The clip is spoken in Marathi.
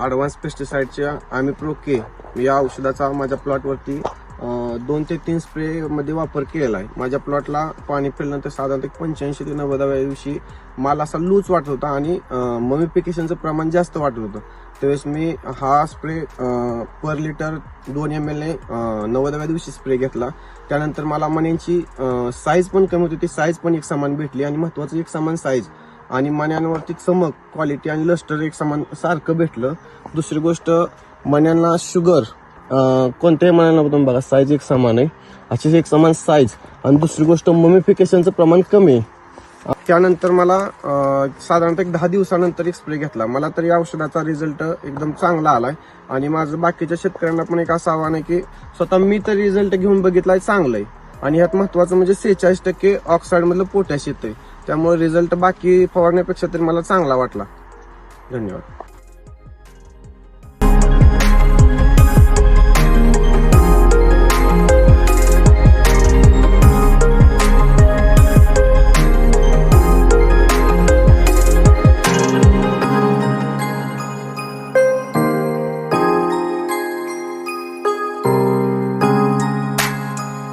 ॲडव्हान्स पेस्टिसाईडच्या आम्ही के या औषधाचा माझ्या प्लॉटवरती दोन ते तीन स्प्रेमध्ये वापर केलेला आहे. माझ्या प्लॉटला पाणी फिरल्यानंतर साधारणतः पंच्याऐंशी ते नव्वदाव्या दिवशी माल असा लूज वाटत होता आणि ममिफिकेशनचं प्रमाण जास्त वाटत होतं. त्यावेळेस मी हा स्प्रे पर लिटर दोन एम एल ने नव्वदाव्या दिवशी स्प्रे घेतला. त्यानंतर मला मण्यांची साईज पण कमी होती. ती साईज पण एक समान भेटली आणि महत्वाचं एक समान साईज आणि मण्यांवरती चमक क्वालिटी आणि लस्टर एक समान सारखं भेटलं. दुसरी गोष्ट मण्यांना शुगर कोणत्याही मण्याला बघा साईज एक समान आहे. अशीच एक समान साईज आणि दुसरी गोष्ट ममिफिकेशनचं प्रमाण कमी आहे. त्यानंतर मला साधारणतः एक दहा दिवसानंतर एक स्प्रे घेतला. मला तर या औषधाचा रिझल्ट एकदम चांगला आलाय. आणि माझं बाकीच्या शेतकऱ्यांना पण एक असं आव्हान आहे की स्वतः मी तर रिझल्ट घेऊन बघितलाय चांगलं आहे आणि यात महत्वाचं म्हणजे सेहेचाळीस टक्के ऑक्साईड मधलं पोटॅश येतंय. त्यामुळे रिझल्ट बाकी फवारण्यापेक्षा तरी मला चांगला वाटला. धन्यवाद.